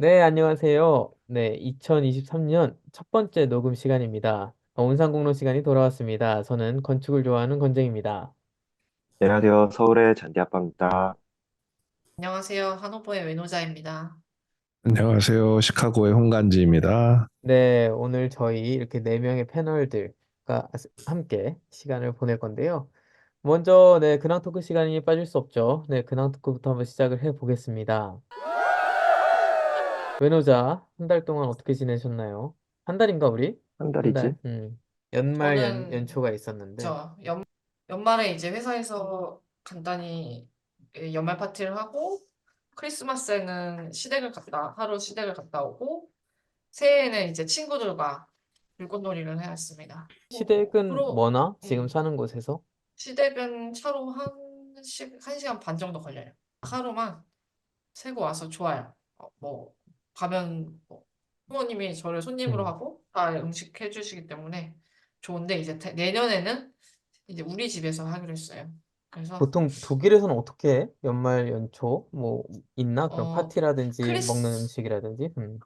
네, 안녕하세요. 네, 2023년 첫 번째 녹음 시간입니다. 어, 온산공로 시간이 돌아왔습니다. 저는 건축을 좋아하는 건쟁입니다. 안녕하세요. 서울의 잔디아빠입니다. 안녕하세요. 한오버의 외노자입니다. 안녕하세요. 시카고의 홍간지입니다. 네, 오늘 저희 이렇게 네 명의 패널들과 함께 시간을 보낼 건데요. 먼저, 네, 근황 토크 시간이 빠질 수 없죠. 네, 근황 토크부터 한번 시작을 해 보겠습니다. 외노자, 한 달 동안 어떻게 지내셨나요? 한 달인가, 우리? 한 한 달이지? 달? 음, 연말 연, 저는 연초가 있었는데. 저 연, 연말에 이제 회사에서 간단히 예, 연말 파티를 하고 크리스마스에는 시댁을 갔다 하루 시댁을 갔다 오고 새해에는 이제 친구들과 불꽃놀이를 해왔습니다. 시댁은 프로 뭐나? 지금 음, 사는 곳에서? 시댁은 차로 한 시, 한 시간 반 정도 걸려요. 하루만 세고 와서 좋아요. 어, 뭐 가면 뭐 부모님이 저를 손님으로 음, 하고 다 음식 해주시기 때문에 좋은데 이제 대- 내년에는 이제 우리 집에서 하기로 했어요. 그래서 보통 독일에서는 어떻게 해? 연말 연초? 뭐, 있나? 그런 어 파티라든지 먹는 크리스 음식이라든지? 음.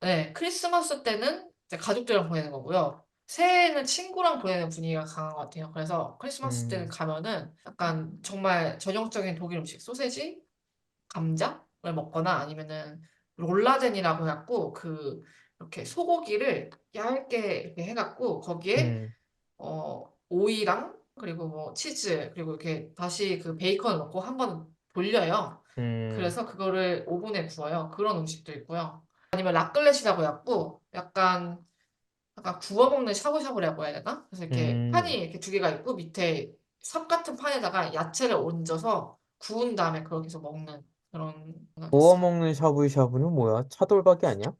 네 크리스마스 때는 이제 가족들이랑 보내는 거고요. 새해에는 친구랑 보내는 분위기가 강한 것 같아요. 그래서 크리스마스 때는 음, 가면은 약간 정말 전형적인 독일 음식 소세지, 감자를 먹거나 아니면은 롤라젠이라고 해갖고 그 이렇게 소고기를 얇게 이렇게 해갖고 거기에 음, 어 오이랑 그리고 뭐 치즈 그리고 이렇게 다시 그 베이컨을 넣고 한번 돌려요. 음, 그래서 그거를 오븐에 구워요. 그런 음식도 있고요. 아니면 라클렛이라고 해갖고 약간 약간 구워 먹는 샤브샤브라고 해야 되나? 그래서 이렇게 판이 음. 이렇게 두 개가 있고 밑에 삽 같은 판에다가 야채를 얹어서 구운 다음에 그렇게 해서 먹는 그런 문화가 구워 있어요. 먹는 샤브샤브는 뭐야? 차돌박이 아니야?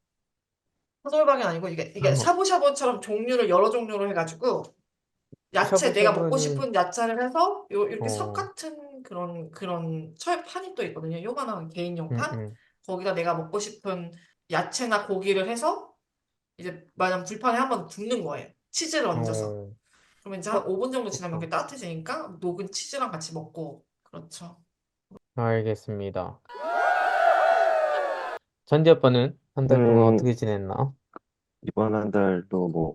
차돌박이 아니고 이게 이게 샤브샤브처럼 종류를 여러 종류로 해가지고 야채 내가 먹고 샤브샤브는, 싶은 야채를 해서 요 이렇게 삽 어, 같은 그런 그런 철판이 또 있거든요. 요만한 개인용 음, 판. 음, 거기다 내가 먹고 싶은 야채나 고기를 해서 이제 마냥 불판에 한번 굽는 거예요. 치즈를 얹어서. 어, 그러면 이제 한 5분 정도 지나면 그렇구나. 그게 따뜻해지니까 녹은 치즈랑 같이 먹고 그렇죠. 알겠습니다. 잔디 아빠는 한 달 동안 음, 어떻게 지냈나? 이번 한 달도 뭐,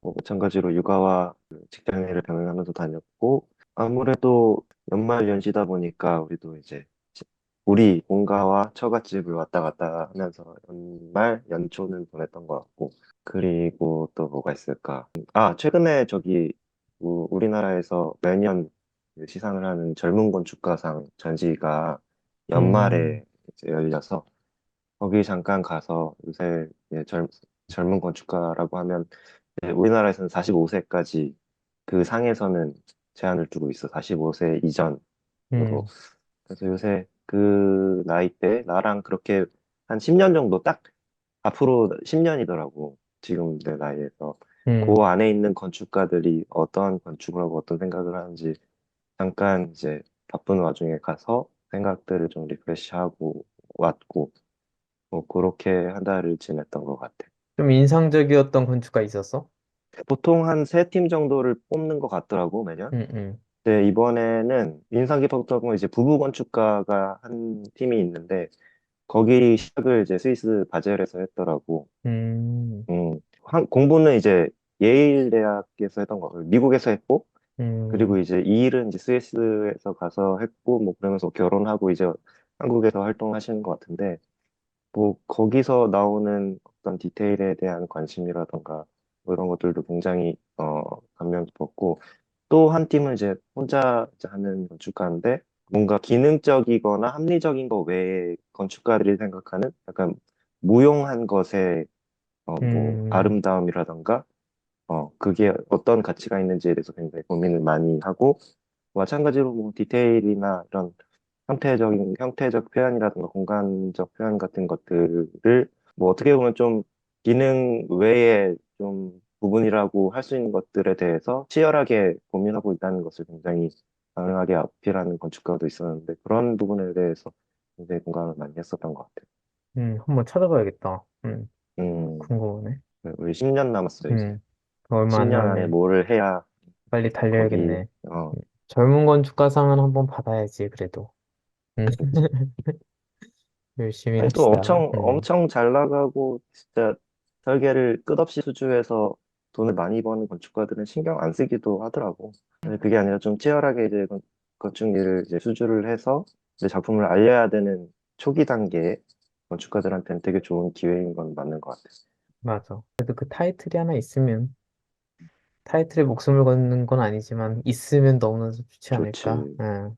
뭐 마찬가지로 육아와 그 직장 일을 병행하면서 다녔고, 아무래도 연말 연시다 보니까 우리도 이제 지- 우리 본가와 처갓집을 왔다 갔다 하면서 연말 연초는 보냈던 것 같고, 그리고 또 뭐가 있을까? 아, 최근에 저기 우- 우리나라에서 매년 그 시상을 하는 젊은 건축가상 전시가 음, 연말에 이제 열려서 거기 잠깐 가서 요새 젊, 젊은 건축가라고 하면 우리나라에서는 45세까지 그 상에서는 제한을 두고 있어. 45세 이전으로. 음, 그래서 요새 그 나이 때 나랑 그렇게 한 10년 정도 딱 앞으로 10년이더라고. 지금 내 나이에서. 음. 그 안에 있는 건축가들이 어떠한 건축을 하고 어떤 생각을 하는지 잠깐 이제 바쁜 와중에 가서 생각들을 좀 리프레시하고 왔고 뭐 그렇게 한 달을 지냈던 것 같아. 좀 인상적이었던 건축가 있었어? 보통 한 세 팀 정도를 뽑는 것 같더라고 매년. 음, 음, 근데 이번에는 인상 깊었던 건 이제 부부 건축가가 한 팀이 있는데 거기 시작을 이제 스위스 바젤에서 했더라고. 음, 음, 한- 공부는 이제 예일 대학에서 했던 거, 미국에서 했고 그리고 음, 이제 이 일은 이제 스위스에서 가서 했고 뭐 그러면서 결혼하고 이제 한국에서 활동하시는 것 같은데 뭐 거기서 나오는 어떤 디테일에 대한 관심이라던가 뭐 이런 것들도 굉장히 어 감명 깊었고 또 한 팀은 이제 혼자 이제 하는 건축가인데 뭔가 기능적이거나 합리적인 거 외에 건축가들이 생각하는 약간 무용한 것의 어 뭐 음, 아름다움이라던가 어 그게 어떤 가치가 있는지에 대해서 굉장히 고민을 많이 하고 마찬가지로 뭐 디테일이나 이런 형태적인 형태적 표현이라든가 공간적 표현 같은 것들을 뭐 어떻게 보면 좀 기능 외에 좀 부분이라고 할 수 있는 것들에 대해서 치열하게 고민하고 있다는 것을 굉장히 강력하게 어필하는 건축가도 있었는데 그런 부분에 대해서 굉장히 공감을 많이 했었던 것 같아요. 음, 한번 찾아봐야겠다. 음, 음, 궁금하네. 우리 10년 남았어 이제. 음, 얼마 안 10년 안에 남았네. 뭐를 해야 빨리 거기 달려야겠네. 어 젊은 건축가상은 한번 받아야지, 그래도. 음, 열심히 아니, 또 합시다. 엄청, 음, 엄청 잘 나가고, 진짜 설계를 끝없이 수주해서 돈을 많이 버는 건축가들은 신경 안 쓰기도 하더라고. 근데 그게 아니라 좀 치열하게 이제 건- 건축 일을 이제 수주를 해서 이제 작품을 알려야 되는 초기 단계 건축가들한테는 되게 좋은 기회인 건 맞는 것 같아. 맞아. 그래도 그 타이틀이 하나 있으면 타이틀에 목숨을 거는 건 아니지만 있으면 너무나도 좋지 않을까? 좋지. 응,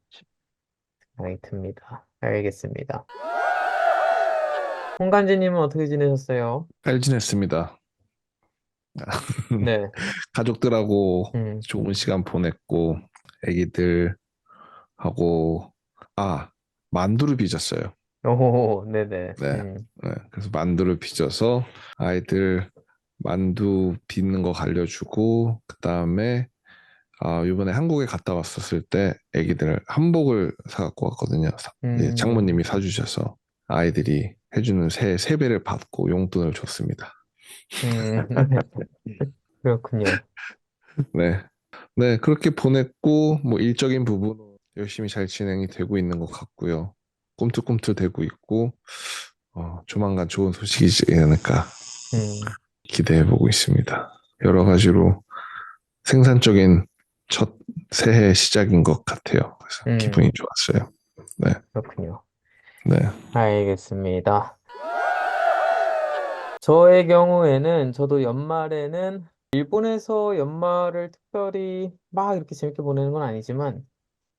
생각이 듭니다. 알겠습니다. 홍간지님은 어떻게 지내셨어요? 잘 지냈습니다. 네, 가족들하고 음, 좋은 시간 보냈고, 애기들하고, 아, 만두를 빚었어요. 오, 네네, 네. 음, 네, 그래서 만두를 빚어서 아이들 만두 빚는 거 알려주고, 그 다음에, 아, 이번에 한국에 갔다 왔었을 때 애기들 한복을 사갖고 왔거든요. 사- 이제 음. 장모님이 사주셔서 아이들이 해주는 세, 세 배를 받고 용돈을 줬습니다. 음, 그렇군요. 네. 네, 그렇게 보냈고, 뭐, 일적인 부분은 열심히 잘 진행이 되고 있는 것 같고요. 꿈틀꿈틀 되고 있고, 어, 조만간 좋은 소식이지 않을까 음, 기대해 보고 있습니다. 여러 가지로 생산적인 첫 새해 시작인 것 같아요. 그래서 음. 기분이 좋았어요. 그렇군요. 네. 알겠습니다. 저의 경우에는 저도 연말에는 일본에서 연말을 특별히 막 이렇게 재밌게 보내는 건 아니지만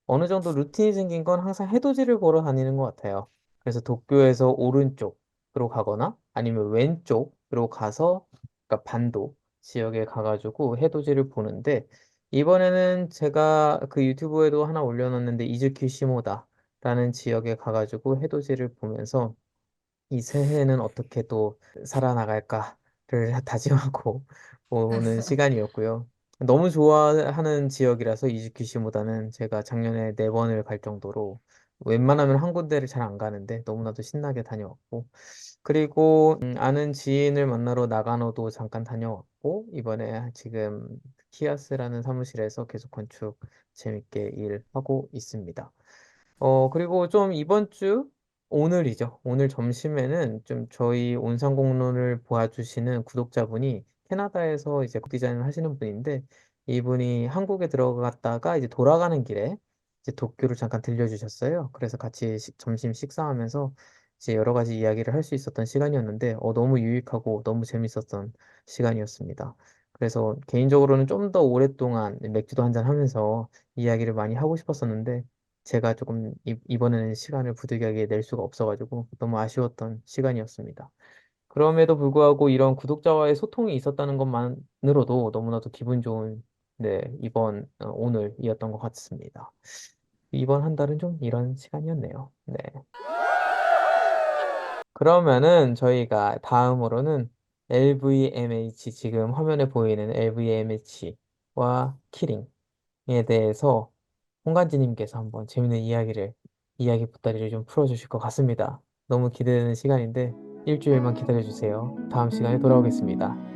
어느 정도 루틴이 생긴 건 항상 해돋이를 보러 다니는 것 같아요. 그래서 도쿄에서 오른쪽으로 가거나 아니면 왼쪽으로 가서 그러니까 반도 지역에 가가지고 해돋이를 보는데 이번에는 제가 그 유튜브에도 하나 올려놨는데 이즈키 시모다라는 지역에 가가지고 해돋이를 보면서 이 새해는 어떻게 또 살아나갈까를 다짐하고 보는 시간이었고요. 너무 좋아하는 지역이라서 이즈키시보다는 제가 작년에 네 번을 갈 정도로 웬만하면 한 군데를 잘 안 가는데 너무나도 신나게 다녀왔고 그리고 음, 아는 지인을 만나러 나가노도 잠깐 다녀왔고 이번에 지금 키아스라는 사무실에서 계속 건축 재밌게 일하고 있습니다. 어, 그리고 좀 이번 주 오늘이죠. 오늘 점심에는 좀 저희 온상공론을 봐주시는 구독자분이 캐나다에서 이제 디자인을 하시는 분인데 이분이 한국에 들어갔다가 이제 돌아가는 길에 이제 도쿄를 잠깐 들려주셨어요. 그래서 같이 시- 점심 식사하면서 이제 여러 가지 이야기를 할 수 있었던 시간이었는데 어, 너무 유익하고 너무 재밌었던 시간이었습니다. 그래서 개인적으로는 좀 더 오랫동안 맥주도 한잔 하면서 이야기를 많이 하고 싶었었는데 제가 조금 이- 이번에는 시간을 부득이하게 낼 수가 없어가지고 너무 아쉬웠던 시간이었습니다. 그럼에도 불구하고 이런 구독자와의 소통이 있었다는 것만으로도 너무나도 기분 좋은 네, 이번 어, 오늘이었던 것 같습니다. 이번 한 달은 좀 이런 시간이었네요. 네. 그러면은 저희가 다음으로는 LVMH 지금 화면에 보이는 LVMH와 키링에 대해서 홍간지님께서 한번 재밌는 이야기를 이야기 보따리를 좀 풀어주실 것 같습니다. 너무 기대되는 시간인데 일주일만 기다려주세요. 다음 시간에 돌아오겠습니다.